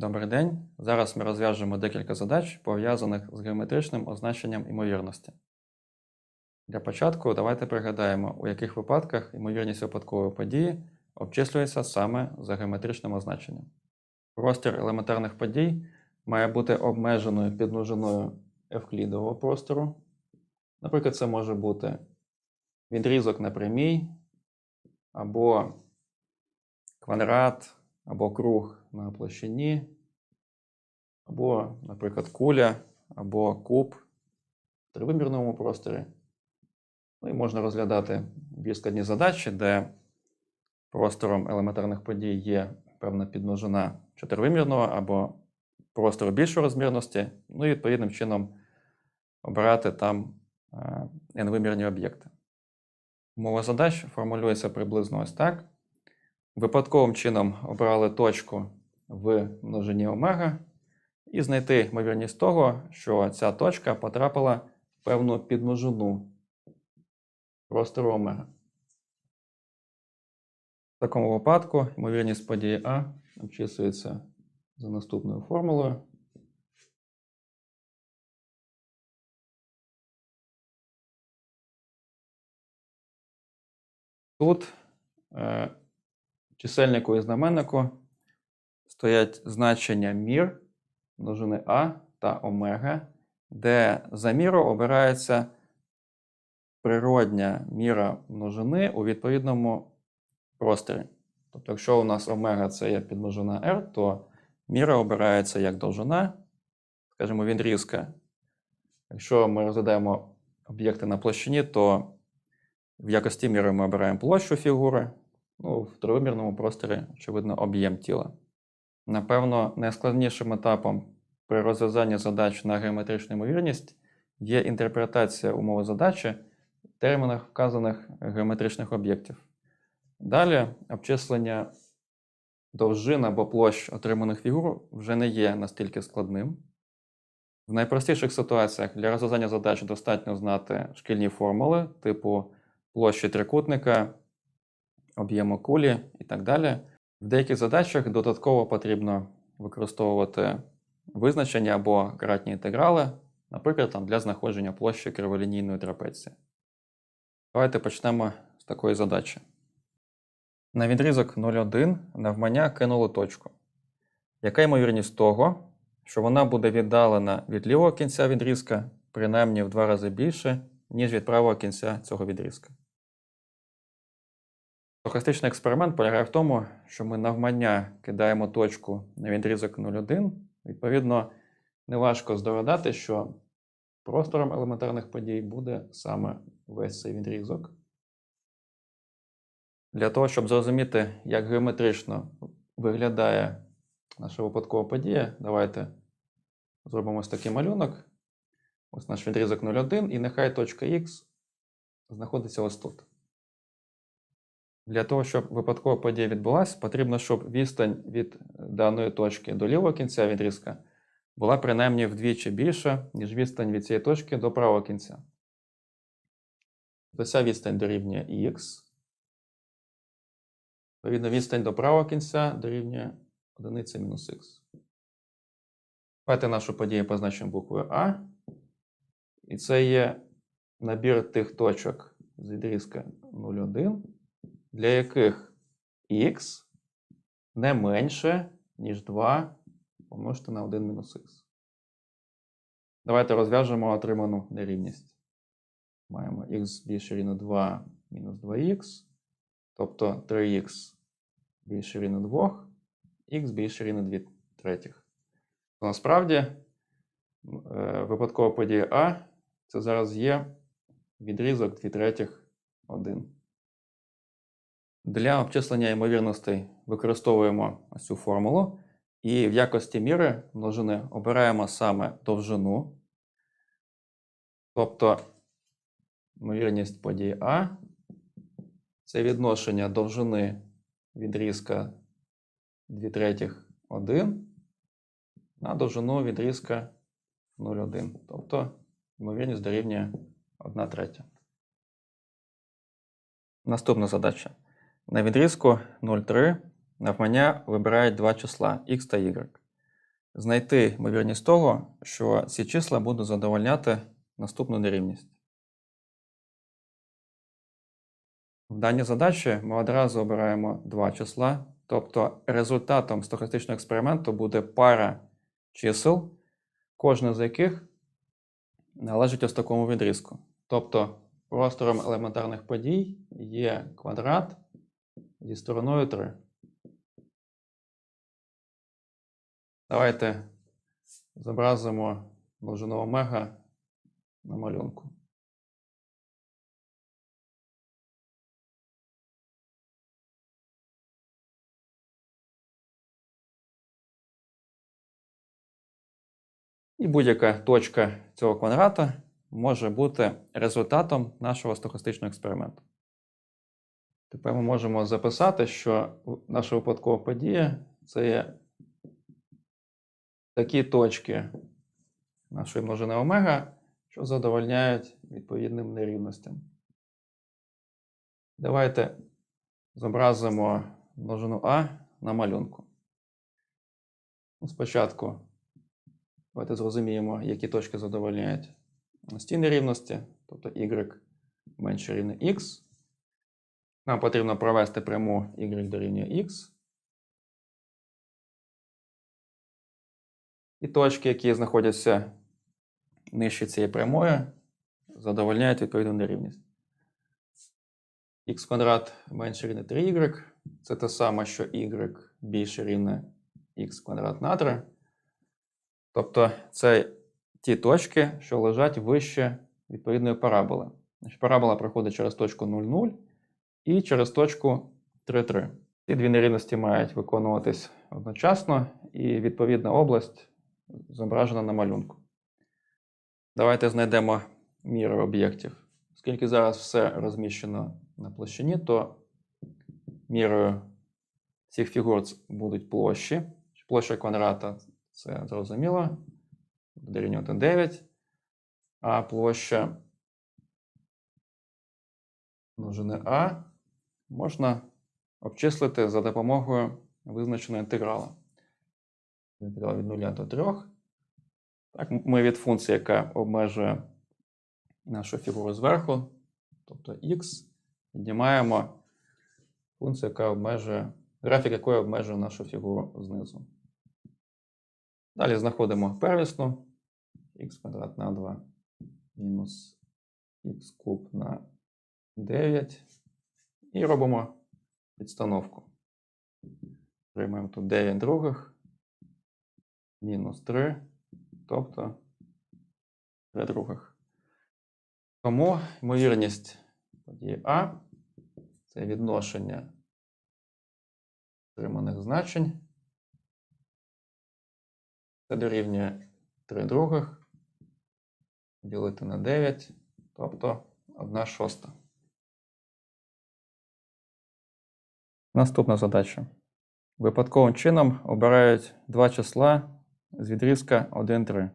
Добрий день. Зараз ми розв'яжемо декілька задач, пов'язаних з геометричним означенням імовірності. Для початку давайте пригадаємо, у яких випадках ймовірність випадкової події обчислюється саме за геометричним означенням. Простір елементарних подій має бути обмеженою підмножиною евклідового простору. Наприклад, це може бути відрізок на прямій, або квадрат, або круг на площині, або, наприклад, куля, або куб в тривимірному просторі. Ну і можна розглядати більш складні задачі, де простором елементарних подій є певна підмножина чотиривимірного або простору більшої розмірності, ну і відповідним чином обирати там е, n-вимірні об'єкти. Мова задач формулюється приблизно ось так. Випадковим чином обрали точку в множині омега і знайти ймовірність того, що ця точка потрапила в певну підмножину простору омега. В такому випадку ймовірність події А обчислюється за наступною формулою. Тут е, чисельнику і знаменнику стоять значення мір множини А та омега, де за міру обирається природня міра множини у відповідному просторі. Тобто, якщо у нас омега це є підмножина R, то міра обирається як довжина, скажімо, відрізка. Якщо ми розглядаємо об'єкти на площині, то в якості міри ми обираємо площу фігури, ну, в тривимірному просторі, очевидно, об'єм тіла. Напевно, найскладнішим етапом при розв'язанні задач на геометричну ймовірність є інтерпретація умови задачі в термінах вказаних геометричних об'єктів. Далі обчислення довжин або площ отриманих фігур вже не є настільки складним. В найпростіших ситуаціях для розв'язання задач достатньо знати шкільні формули, типу площі трикутника, об'єму кулі і так далі. В деяких задачах додатково потрібно використовувати визначення або кратні інтеграли, наприклад, там, для знаходження площі криволінійної трапеції. Давайте почнемо з такої задачі. На відрізок 0,1 навмання кинули точку. Яка ймовірність того, що вона буде віддалена від лівого кінця відрізка принаймні в два рази більше, ніж від правого кінця цього відрізка? Стохастичний експеримент полягає в тому, що ми навмання кидаємо точку на відрізок 0,1. Відповідно, неважко здогадати, що простором елементарних подій буде саме весь цей відрізок. Для того, щоб зрозуміти, як геометрично виглядає наша випадкова подія, давайте зробимо ось такий малюнок. Ось наш відрізок 0,1, і нехай точка Х знаходиться ось тут. Для того, щоб випадкова подія відбулася, потрібно, щоб відстань від даної точки до лівого кінця відрізка була принаймні вдвічі більша, ніж відстань від цієї точки до правого кінця. Тобто ця відстань дорівнює х. Відповідно, відстань до правого кінця дорівнює 1 мінус х. Давайте нашу подію позначимо буквою А. І це є набір тих точок з відрізка 0,1 для яких х не менше, ніж 2 помножити на 1 мінус х. Давайте розв'яжемо отриману нерівність. Маємо х більше рівно 2 мінус 2х, тобто 3х більше рівно 2, х більше рівно 2 третіх. Насправді, е, випадкова подія А це зараз є відрізок 2 третіх 1. Для обчислення ймовірностей використовуємо цю формулу, і в якості міри множини обираємо саме довжину, тобто ймовірність події А це відношення довжини відрізка 2 третіх 1 на довжину відрізка 0,1. Тобто ймовірність дорівнює 1 третя. Наступна задача. На відрізку 0,3 навмання вибирають два числа x та y. знайти ймовірність того, що ці числа будуть задовольняти наступну нерівність. В даній задачі ми одразу обираємо два числа, тобто результатом стохастичного експерименту буде пара чисел, кожне з яких належить ось такому відрізку. Тобто простором елементарних подій є квадрат зі стороною 3. Давайте зобразимо множину омега на малюнку. І будь-яка точка цього квадрата може бути результатом нашого стохастичного експерименту. Тепер ми можемо записати, що наша випадкова подія це є такі точки нашої множини омега, що задовольняють відповідним нерівностям. Давайте зобразимо множину А на малюнку. Ну, Спочатку давайте зрозуміємо, які точки задовольняють ці нерівності, тобто y менше рівне x. Нам потрібно провести пряму y дорівнює x. І точки, які знаходяться нижче цієї прямої, задовольняють відповідну нерівність. х квадрат менше рівне 3y. Це те саме, що y більше рівне х квадрат на 3. Тобто це ті точки, що лежать вище відповідної параболи. Парабола проходить через точку 0,0 і через точку 3,3. Ці дві нерівності мають виконуватись одночасно, і відповідна область зображена на малюнку. Давайте знайдемо міри об'єктів. Оскільки зараз все розміщено на площині, то мірою цих фігур будуть площі. Площа квадрата це зрозуміло, дорівнювати 9, а площа множини А можна обчислити за допомогою визначеного інтеграла. Інтеграл від 0 до 3. Так, ми від функції, яка обмежує нашу фігуру зверху, тобто x, піднімаємо функцію, яка обмежує, графік якої обмежує нашу фігуру знизу. Далі знаходимо первісну х квадрат на 2 мінус х куб на 9 і робимо підстановку. Приймаємо тут 9 других, мінус 3, тобто 3 других. Тому ймовірність події А це відношення отриманих значень. Це дорівнює 3 других ділити на 9, тобто 1 шоста. Наступна задача. Випадковим чином обирають два числа з відрізка 1, 3.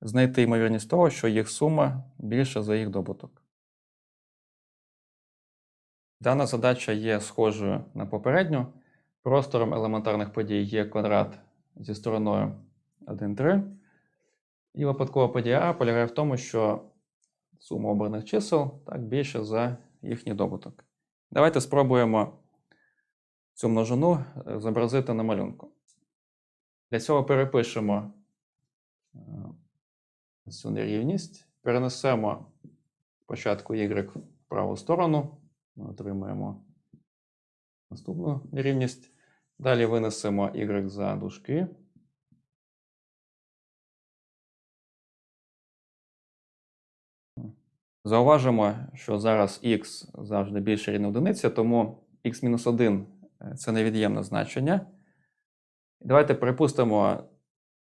Знайти ймовірність того, що їх сума більша за їх добуток. Дана задача є схожою на попередню. Простором елементарних подій є квадрат зі стороною 1, 3. І випадкова подія А полягає в тому, що сума обраних чисел так більше за їхній добуток. Давайте спробуємо цю множину е, зобразити на малюнку. Для цього перепишемо е, цю нерівність, перенесемо спочатку y в праву сторону, ми отримаємо наступну нерівність. Далі винесемо y за дужки. Зауважимо, що зараз x завжди більше рівня одиниці, тому x-1 це невід'ємне значення. Давайте припустимо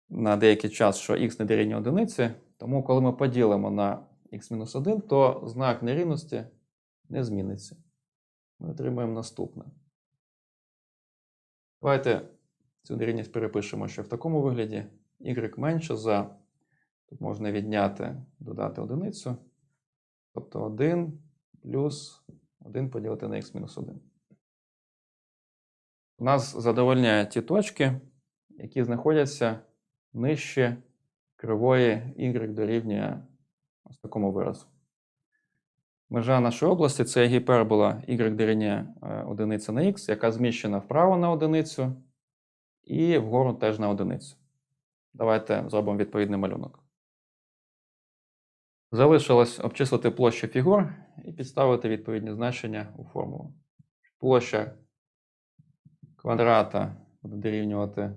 на деякий час, що x не дорівнює одиниці, тому коли ми поділимо на x-1, то знак нерівності не зміниться. Ми отримаємо наступне. Давайте цю нерівність перепишемо, що в такому вигляді y менше за, тут можна відняти, додати одиницю. Тобто 1 плюс 1 поділити на х-1. Нас задовольняють ті точки, які знаходяться нижче кривої y дорівнює ось такому виразу. Межа нашої області це гіпербола y дорівнює е, одиниця на x, яка зміщена вправо на одиницю і вгору теж на одиницю. Давайте зробимо відповідний малюнок. Залишилось обчислити площу фігур і підставити відповідні значення у формулу. Площа квадрата буде дорівнювати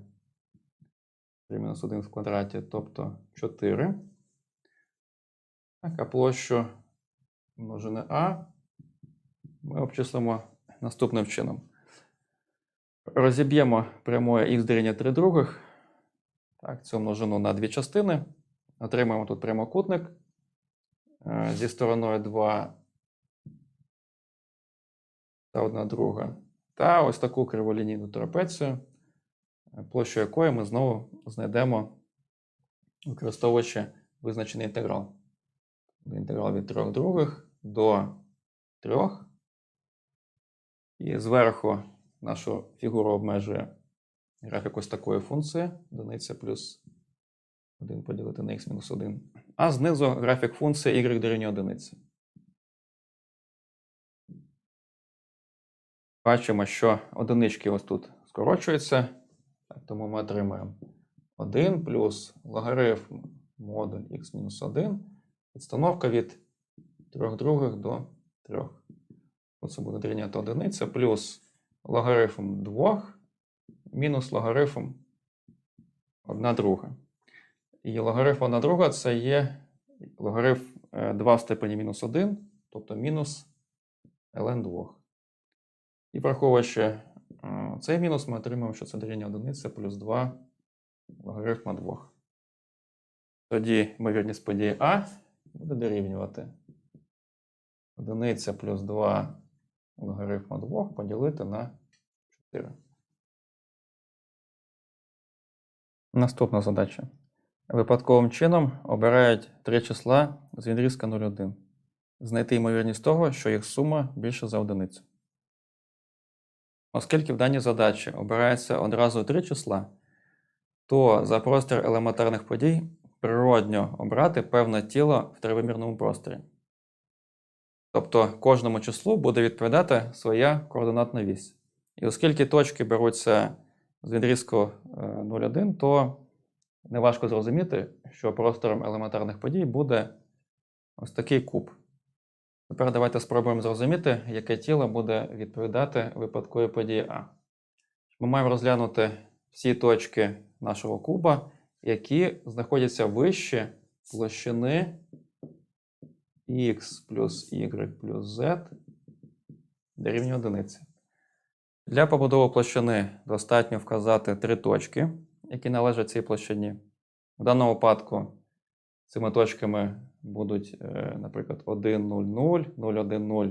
3 мінус 1 в квадраті, тобто 4. Так, а площу множини А ми обчислимо наступним чином. Розіб'ємо прямою х дорівнює 3 других. Так, цю множину на дві частини. Отримаємо тут прямокутник е, зі стороною 2 та 1 друга. Та ось таку криволінійну трапецію, е, площу якої ми знову знайдемо, використовуючи визначений інтеграл. Інтеграл від 3 других до 3. І зверху нашу фігуру обмежує графік ось такої функції, одиниця плюс 1 поділити на х мінус 1. А знизу графік функції y дорівнює одиниці. Бачимо, що одинички ось тут скорочуються, тому ми отримаємо 1 плюс логарифм модуль х мінус 1, підстановка від 3 других до 3. Оце буде дорівнювати одиниця плюс логарифм 2 мінус логарифм 1 друга. І логарифм 1 друга це є логарифм е, 2 в степені мінус 1, тобто мінус ln 2. І враховуючи е, цей мінус, ми отримаємо, що це дорівнює одиниця плюс 2 логарифма 2. Тоді ймовірність події А буде дорівнювати одиниця плюс 2 логарифма 2 поділити на 4. Наступна задача. Випадковим чином обирають три числа з відрізка 0,1. Знайти ймовірність того, що їх сума більша за одиницю. Оскільки в даній задачі обирається одразу три числа, то за простір елементарних подій природньо обрати певне тіло в тривимірному просторі. Тобто кожному числу буде відповідати своя координатна вісь. І оскільки точки беруться з відрізку е, 0,1, то неважко зрозуміти, що простором елементарних подій буде ось такий куб. Тепер давайте спробуємо зрозуміти, яке тіло буде відповідати випадковій події А. Ми маємо розглянути всі точки нашого куба, які знаходяться вище площини x плюс y плюс z дорівнює одиниці. Для побудови площини достатньо вказати три точки, які належать цій площині. В даному випадку цими точками будуть, е, наприклад, 1, 0, 0, 0, 1, 0,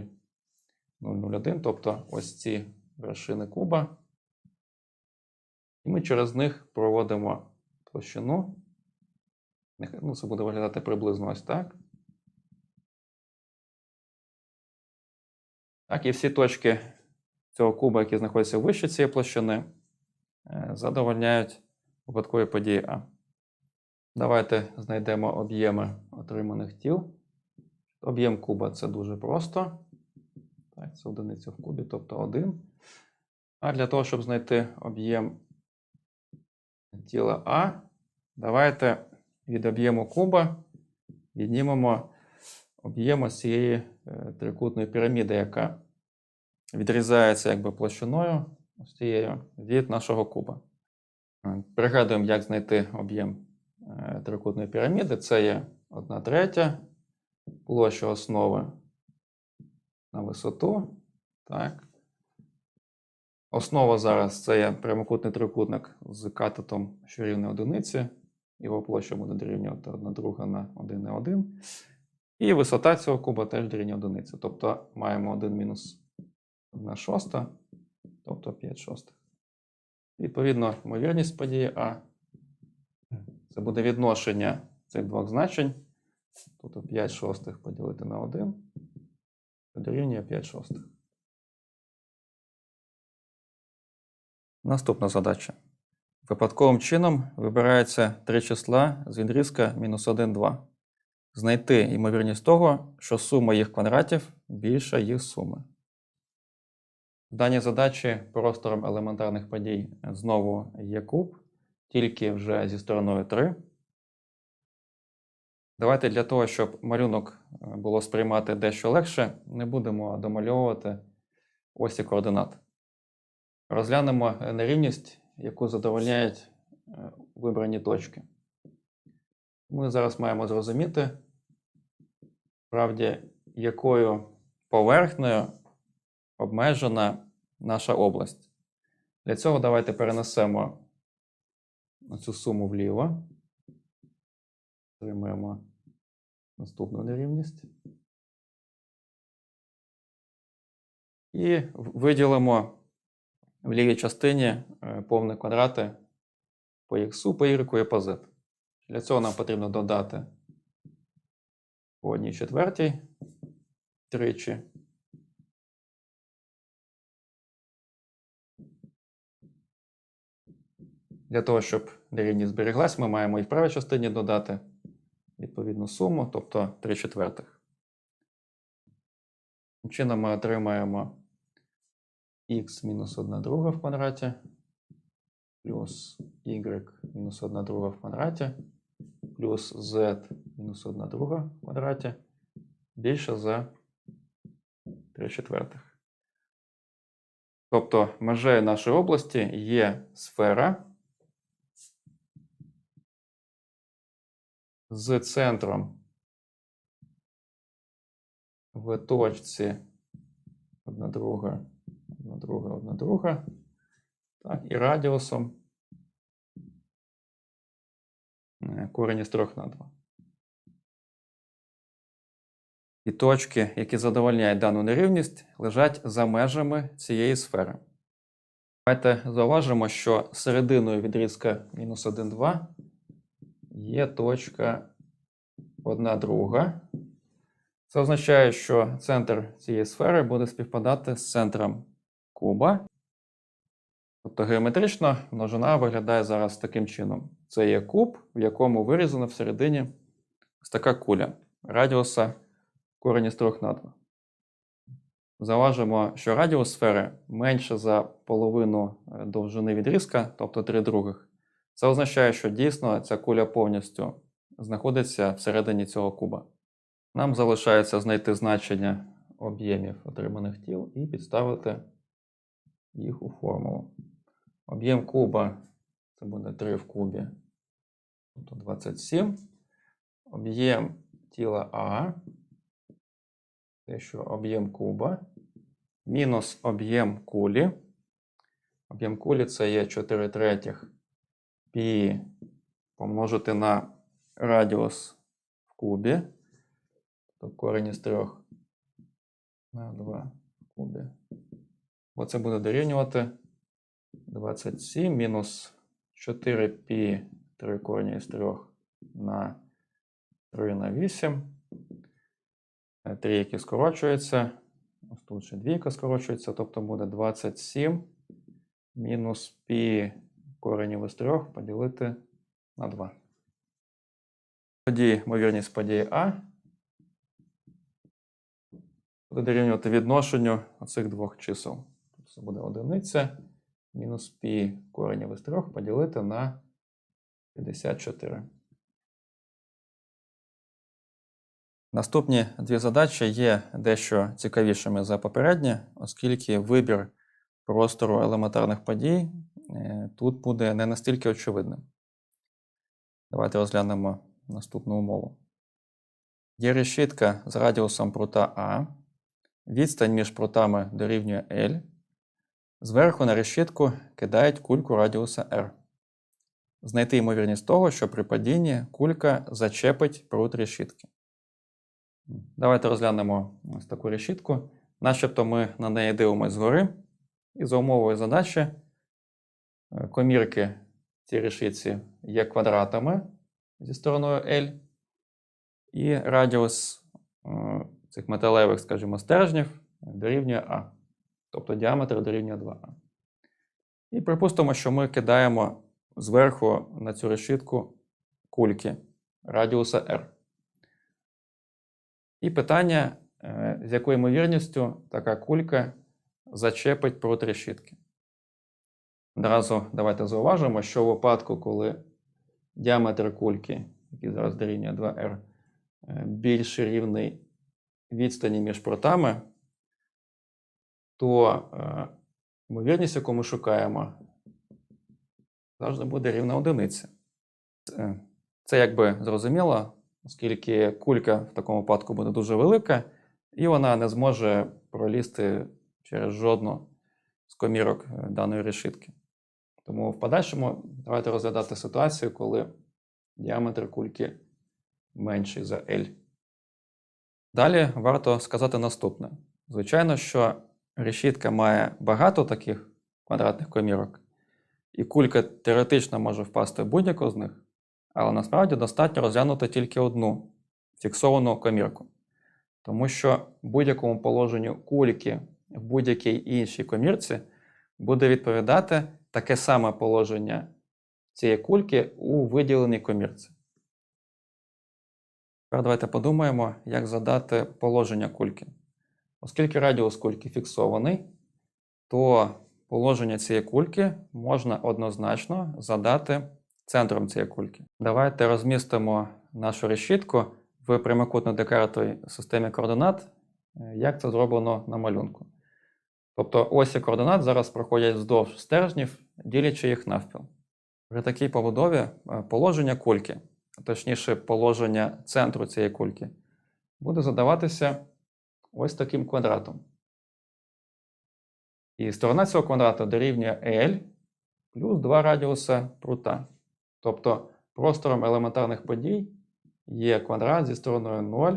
0, 0, 1, тобто ось ці вершини куба. І ми через них проводимо площину. Ну, це буде виглядати приблизно ось так. Так, і всі точки цього куба, які знаходяться вище цієї площини, е, задовольняють випадкові події А. Давайте знайдемо об'єми отриманих тіл. Об'єм куба це дуже просто. Так, це одиниця в кубі, тобто 1. А для того, щоб знайти об'єм тіла А, давайте від об'єму куба віднімемо об'єм ось цієї е, трикутної піраміди, яка відрізається якби площиною ось цією від нашого куба. Пригадуємо, як знайти об'єм е, трикутної піраміди. Це є 1 третя площа основи на висоту. Так. Основа зараз це є прямокутний трикутник з катетом, що рівне одиниці. Його площа буде дорівнювати 1 друга на 1 на 1. І висота цього куба теж дорівнює одиниці. Тобто маємо 1 мінус 1 шоста, тобто 5 шостих. Відповідно, ймовірність події А. Це буде відношення цих двох значень. Тобто 5 шостих поділити на 1. Це дорівнює 5 шостих. Наступна задача. Випадковим чином вибирається три числа з відрізка мінус 1, 2. Знайти ймовірність того, що сума їх квадратів більша їх суми. В даній задачі простором елементарних подій знову є куб, тільки вже зі стороною 3. Давайте для того, щоб малюнок е, було сприймати дещо легше, не будемо домальовувати осі координат. Розглянемо е, нерівність, яку задовольняють е, вибрані точки. Ми зараз маємо зрозуміти, справді, якою поверхнею обмежена наша область. Для цього давайте перенесемо цю суму вліво. Отримаємо наступну нерівність. І виділимо в лівій частині е, повні квадрати по х, по y і по z. Для цього нам потрібно додати по одній четвертій тричі. Для того, щоб нерівність зберіглась, ми маємо і в правій частині додати відповідну суму, тобто 3 четвертих. Таким чином ми отримаємо х мінус 1 друга в квадраті плюс y мінус 1 друга в квадраті плюс z мінус 1 друга в квадраті більше за 3 четвертих. Тобто межею нашої області є сфера з центром в точці одна друга, одна друга, одна друга, так, і радіусом е, корені з 3 на 2. І точки, які задовольняють дану нерівність, лежать за межами цієї сфери. Давайте зауважимо, що серединою відрізка мінус 1, 2 є точка 1 друга. Це означає, що центр цієї сфери буде співпадати з центром куба. Тобто геометрично множина виглядає зараз таким чином. Це є куб, в якому вирізано всередині ось така куля радіуса корені з 3 на 2. Заважимо, що радіус сфери менше за половину е, довжини відрізка, тобто 3 других. Це означає, що дійсно ця куля повністю знаходиться всередині цього куба. Нам залишається знайти значення об'ємів отриманих тіл і підставити їх у формулу. Об'єм куба це буде 3 в кубі, тобто 27. Об'єм тіла А, те, що об'єм куба, мінус об'єм кулі. Об'єм кулі це є 4 третіх пі помножити на радіус в кубі, тобто корінь із 3 на 2 в кубі. Оце буде дорівнювати 27 мінус 4 пі 3 корінь із 3 на 3 на 8. Трійки скорочуються. Ось тут ще двійка скорочується, тобто буде 27 мінус пі коренів із 3 поділити на 2. Тоді ймовірність події А буде дорівнювати відношенню оцих двох чисел. Тобто це буде одиниця мінус пі коренів із 3 поділити на 54. Наступні дві задачі є дещо цікавішими за попередні, оскільки вибір простору елементарних подій тут буде не настільки очевидним. Давайте розглянемо наступну умову. Є решітка з радіусом прута А, відстань між прутами дорівнює L. Зверху на решітку кидають кульку радіуса R. Знайти ймовірність того, що при падінні кулька зачепить прут решітки. Давайте розглянемо ось таку решітку. Начебто ми на неї дивимося згори. І за умовою задачі е, комірки в цій решітці є квадратами зі стороною L. І радіус е, цих металевих, скажімо, стержнів дорівнює А. Тобто діаметр дорівнює 2А. І припустимо, що ми кидаємо зверху на цю решітку кульки радіуса R. І питання, е, з якою ймовірністю така кулька зачепить проти решітки. Одразу давайте зауважимо, що в випадку, коли діаметр кульки, який зараз дорівнює 2R, е, більш рівний відстані між протами, то е, ймовірність, яку ми шукаємо, завжди буде рівна одиниці. Е, Це якби зрозуміло, оскільки кулька в такому випадку буде дуже велика, і вона не зможе пролізти через жодну з комірок даної решітки. Тому в подальшому давайте розглядати ситуацію, коли діаметр кульки менший за L. Далі варто сказати наступне: звичайно, що решітка має багато таких квадратних комірок, і кулька теоретично може впасти в будь-яку з них, але насправді достатньо розглянути тільки одну фіксовану комірку. Тому що будь-якому положенню кульки в будь-якій іншій комірці буде відповідати таке саме положення цієї кульки у виділеній комірці. Тепер давайте подумаємо, як задати положення кульки. Оскільки радіус кульки фіксований, то положення цієї кульки можна однозначно задати центром цієї кульки. Давайте розмістимо нашу решітку в прямокутно-декаратовій системі координат, е, як це зроблено на малюнку. Тобто осі координат зараз проходять вздовж стержнів, ділячи їх навпіл. При такій побудові е, положення кульки, а точніше, положення центру цієї кульки, буде задаватися ось таким квадратом. І сторона цього квадрата дорівнює L плюс 2 радіуса прута. Тобто простором елементарних подій є квадрат зі стороною 0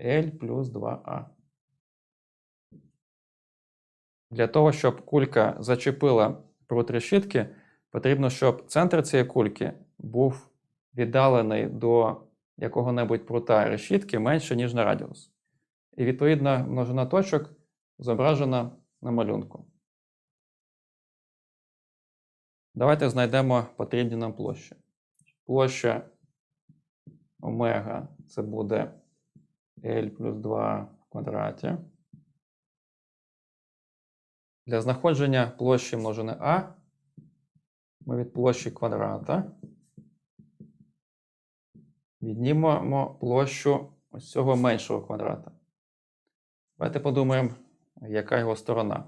L плюс 2a. Для того, щоб кулька зачепила прут решітки, потрібно, щоб центр цієї кульки був віддалений до якого-небудь прута решітки менше, ніж на радіус. І відповідна множина точок зображена на малюнку. Давайте знайдемо потрібні нам площі. Площа омега це буде L плюс 2 в квадраті. Для знаходження площі множини А ми від площі квадрата віднімемо площу ось цього меншого квадрата. Давайте подумаємо, яка його сторона.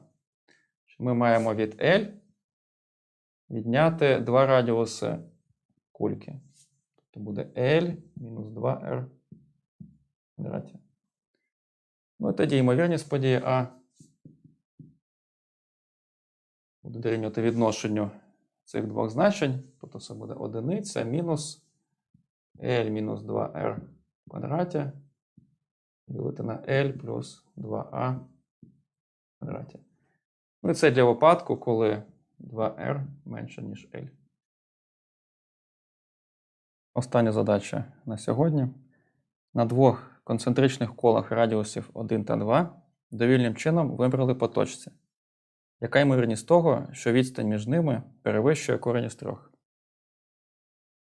Ми маємо від L відняти два радіуси кульки. Тобто буде L мінус 2R квадраті. Ну і тоді ймовірність події А буде дорівнювати відношенню цих двох значень. Тобто це буде одиниця мінус L мінус 2R в квадраті ділити на L плюс 2А в квадраті. Ну і це для випадку, коли 2R менше, ніж L. Остання задача на сьогодні. На двох концентричних колах радіусів 1 та 2 довільним чином вибрали по точці. Яка ймовірність того, що відстань між ними перевищує корінь із трьох?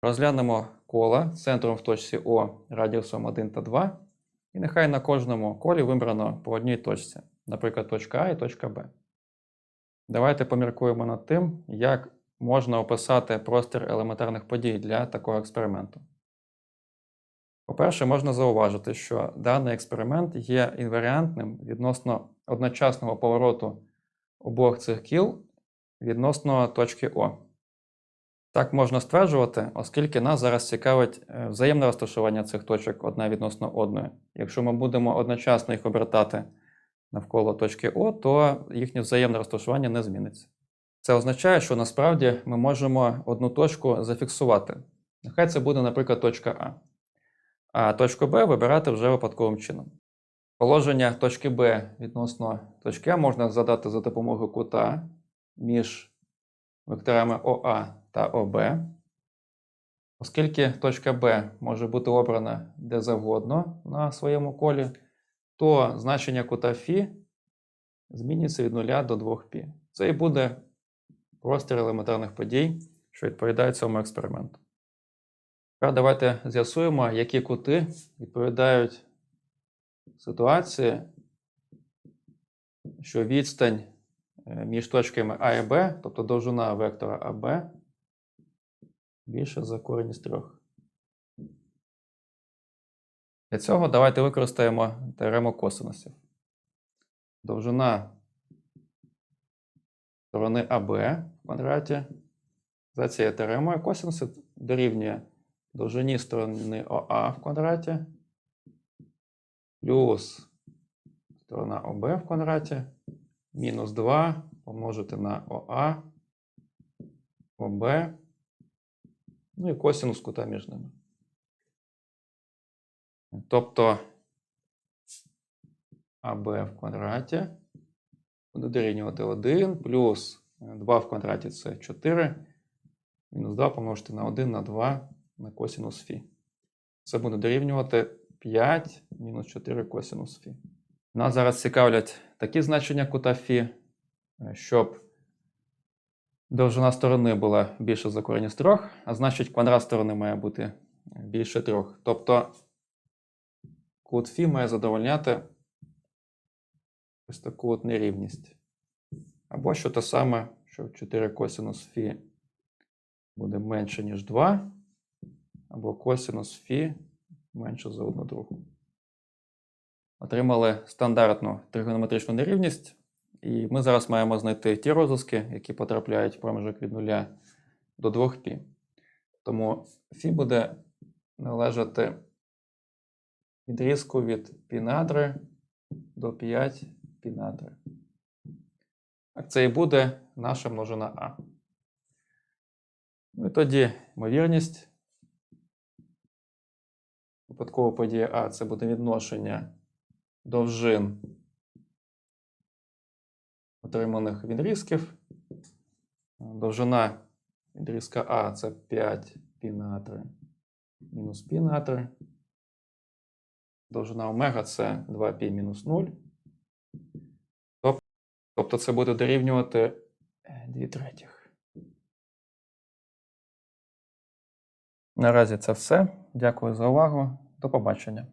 Розглянемо кола центром в точці О радіусом 1 та 2, і нехай на кожному колі вибрано по одній точці, наприклад, точка А і точка Б. Давайте поміркуємо над тим, як можна описати простір елементарних подій для такого експерименту. По-перше, можна зауважити, що даний експеримент є інваріантним відносно одночасного повороту обох цих кіл відносно точки О. Так можна стверджувати, оскільки нас зараз цікавить е, взаємне розташування цих точок одна відносно одної. Якщо ми будемо одночасно їх обертати навколо точки О, то їхнє взаємне розташування не зміниться. Це означає, що насправді ми можемо одну точку зафіксувати. Нехай це буде, наприклад, точка А. А точку Б вибирати вже випадковим чином. Положення точки Б відносно точки А можна задати за допомогою кута між векторами ОА та ОБ. Оскільки точка Б може бути обрана де завгодно на своєму колі, то значення кута Фі змінюється від 0 до 2π. Це і буде простір елементарних подій що відповідає цьому експерименту. Тепер давайте з'ясуємо, які кути відповідають ситуації, що відстань е, між точками А і Б, тобто довжина вектора АБ, більше за корінь із трьох. Для цього давайте використаємо теорему косинусів. Довжина сторони АБ в квадраті за цією теоремою косинуси дорівнює довжині сторони ОА в квадраті плюс сторона ОБ в квадраті мінус 2 помножити на ОА, ОБ, ну і косинус кута між ними. Тобто АБ в квадраті буде дорівнювати 1 плюс 2 в квадраті це 4, мінус 2 помножити на 1 на 2 на косинус фі. Це буде дорівнювати 5 мінус 4 косинус фі. Нас зараз цікавлять такі значення кута фі, е, щоб довжина сторони була більше за корінь з 3, а значить квадрат сторони має бути більше 3. Тобто кут фі має задовольняти ось таку от нерівність. Або що те саме, що 4 косинус фі буде менше, ніж 2, або косинус фі менше за одну другу. Отримали стандартну тригонометричну нерівність, і ми зараз маємо знайти ті розв'язки, які потрапляють в проміжок від 0 до 2 π Тому Фі буде належати відрізку від пінадри до 5 пінадри. А це і буде наша множина А. Ну і тоді ймовірність Випадкова подія А це буде відношення довжин отриманих відрізків. Довжина відрізка А це 5 пі на 3 мінус пі на 3. Довжина омега це 2 π мінус 0. Тобто це буде дорівнювати 2 третіх. Наразі це все. Дякую за увагу. До побачення.